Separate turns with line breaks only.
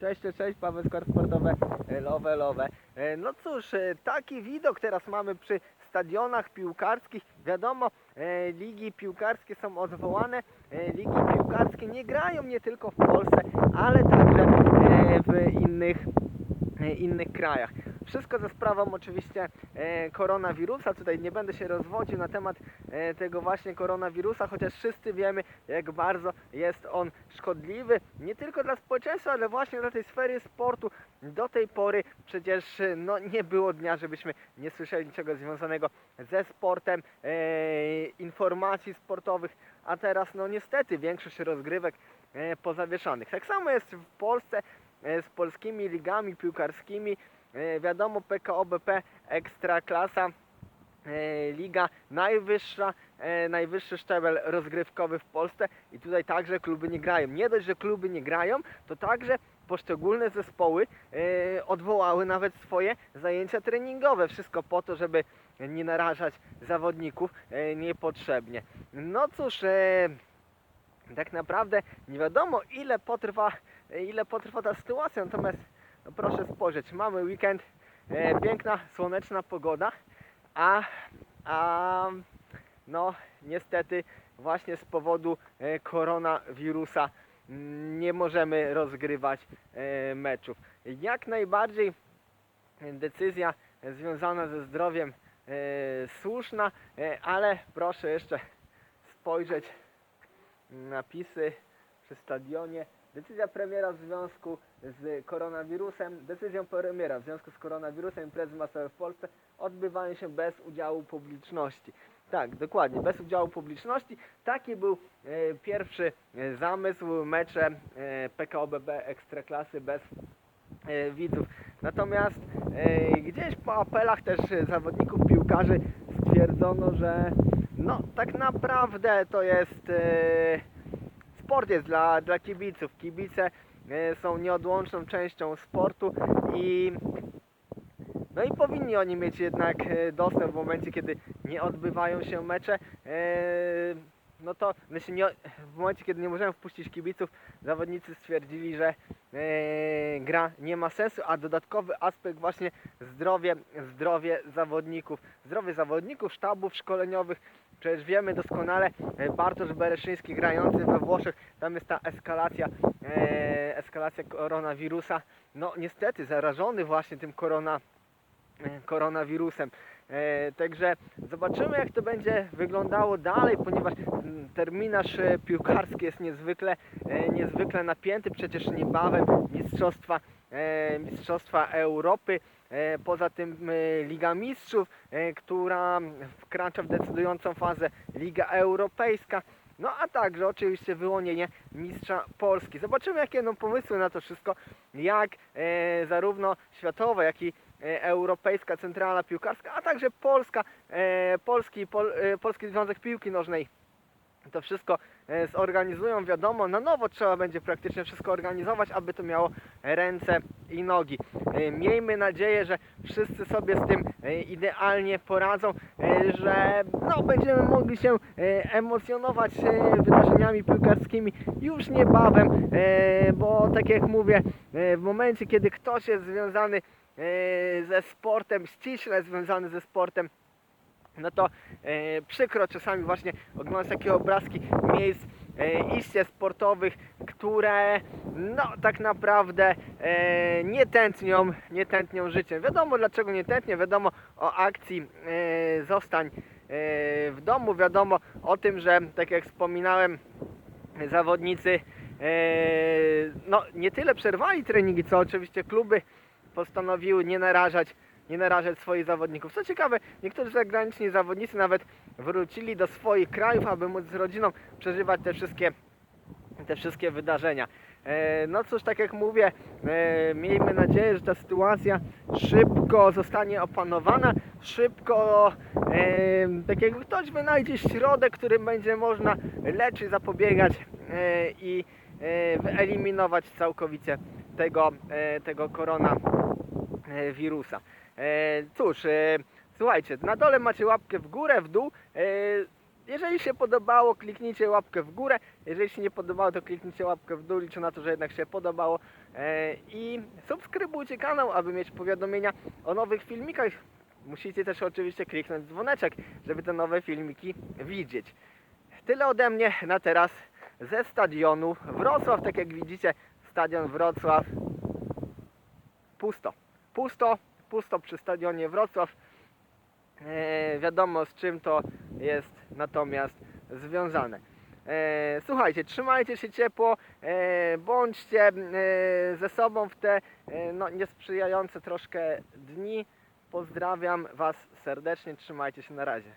Cześć, cześć, Paweł Skor Sportowe, lowe, lowe. E, No cóż, e, taki widok teraz mamy przy stadionach piłkarskich. Wiadomo, e, ligi piłkarskie są odwołane, ligi piłkarskie nie grają nie tylko w Polsce, ale także w innych, innych krajach. Wszystko za sprawą oczywiście e, koronawirusa. Tutaj nie będę się rozwodził na temat e, tego właśnie koronawirusa, chociaż wszyscy wiemy, jak bardzo jest on szkodliwy nie tylko dla społeczeństwa, ale właśnie dla tej sfery sportu. Do tej pory przecież e, no, nie było dnia, żebyśmy nie słyszeli niczego związanego ze sportem, informacji sportowych, a teraz no niestety większość rozgrywek pozawieszanych. Tak samo jest w Polsce z polskimi ligami piłkarskimi. E, wiadomo, PKO BP Ekstraklasa e, liga najwyższa, e, najwyższy szczebel rozgrywkowy w Polsce i tutaj także kluby nie grają. Nie dość, że kluby nie grają, to także poszczególne zespoły odwołały nawet swoje zajęcia treningowe. Wszystko po to, żeby nie narażać zawodników niepotrzebnie. No cóż, tak naprawdę nie wiadomo ile potrwa, ile potrwa ta sytuacja, natomiast proszę spojrzeć, mamy weekend, e, piękna, słoneczna pogoda, a, a no niestety właśnie z powodu e, koronawirusa mm, nie możemy rozgrywać e, meczów. Jak najbardziej decyzja związana ze zdrowiem e, słuszna, e, ale proszę jeszcze spojrzeć napisy przy stadionie. Decyzja premiera w związku z koronawirusem, decyzją premiera w związku z koronawirusem imprezy masowe w Polsce odbywają się bez udziału publiczności. Tak, dokładnie, bez udziału publiczności. Taki był e, pierwszy e, zamysł, mecze e, PKO BB Ekstraklasy bez e, widzów. Natomiast e, gdzieś po apelach też zawodników piłkarzy stwierdzono, że no tak naprawdę to jest e, sport jest dla, dla kibiców. Kibice są nieodłączną częścią sportu i no i powinni oni mieć jednak e, dostęp w momencie, kiedy nie odbywają się mecze. E, No to znaczy nie, w momencie, kiedy nie możemy wpuścić kibiców, zawodnicy stwierdzili, że e, gra nie ma sensu, a dodatkowy aspekt właśnie zdrowie, zdrowie zawodników. Zdrowie zawodników, sztabów szkoleniowych. Przecież wiemy doskonale, e, Bartosz Bereszyński grający we Włoszech, tam jest ta eskalacja, e, eskalacja koronawirusa. No niestety zarażony właśnie tym korona, e, koronawirusem. E, Także zobaczymy jak to będzie wyglądało dalej, ponieważ mm, terminarz e, piłkarski jest niezwykle, e, niezwykle napięty. Przecież niebawem mistrzostwa, e, mistrzostwa Europy. E, Poza tym e, Liga Mistrzów, e, która wkracza w decydującą fazę Liga Europejska. No a także oczywiście wyłonienie mistrza Polski. Zobaczymy jakie będą pomysły na to wszystko, jak e, zarówno światowa, jak i e, Europejska Centrala Piłkarska, a także Polska, e, Polski, Pol, e, Polski Związek Piłki Nożnej to wszystko e, zorganizują, wiadomo, na nowo trzeba będzie praktycznie wszystko organizować, aby to miało ręce i nogi. E, Miejmy nadzieję, że wszyscy sobie z tym e, idealnie poradzą, e, że no, będziemy mogli się e, emocjonować e, wydarzeniami piłkarskimi już niebawem, e, bo tak jak mówię, e, w momencie, kiedy ktoś jest związany e, ze sportem, ściśle związany ze sportem, no to e, przykro czasami właśnie oglądać takie obrazki miejsc e, iście sportowych, które no tak naprawdę e, nie tętnią, nie tętnią życiem. Wiadomo dlaczego nie tętnią, wiadomo o akcji e, zostań e, w domu, wiadomo o tym, że tak jak wspominałem zawodnicy e, no nie tyle przerwali treningi, co oczywiście kluby postanowiły nie narażać nie narażać swoich zawodników. Co ciekawe, niektórzy zagraniczni zawodnicy nawet wrócili do swoich krajów, aby móc z rodziną przeżywać te wszystkie, te wszystkie wydarzenia. E, No cóż, tak jak mówię, e, miejmy nadzieję, że ta sytuacja szybko zostanie opanowana, szybko, e, tak jakby ktoś wynajdzie środek, którym będzie można leczyć, zapobiegać i wyeliminować całkowicie tego, e, tego koronawirusa. E, Cóż, e, słuchajcie, na dole macie łapkę w górę, w dół. Jeżeli się podobało, kliknijcie łapkę w górę. Jeżeli się nie podobało, to kliknijcie łapkę w dół. Liczę na to, że jednak się podobało. I subskrybujcie kanał, aby mieć powiadomienia o nowych filmikach. Musicie też oczywiście kliknąć dzwoneczek, żeby te nowe filmiki widzieć. Tyle ode mnie na teraz ze stadionu Wrocław. Tak jak widzicie, stadion Wrocław pusto. Pusto, pusto przy stadionie Wrocław. E, wiadomo z czym to jest natomiast związane. E, słuchajcie, trzymajcie się ciepło, e, bądźcie e, ze sobą w te e, no, niesprzyjające troszkę dni. Pozdrawiam Was serdecznie, trzymajcie się na razie.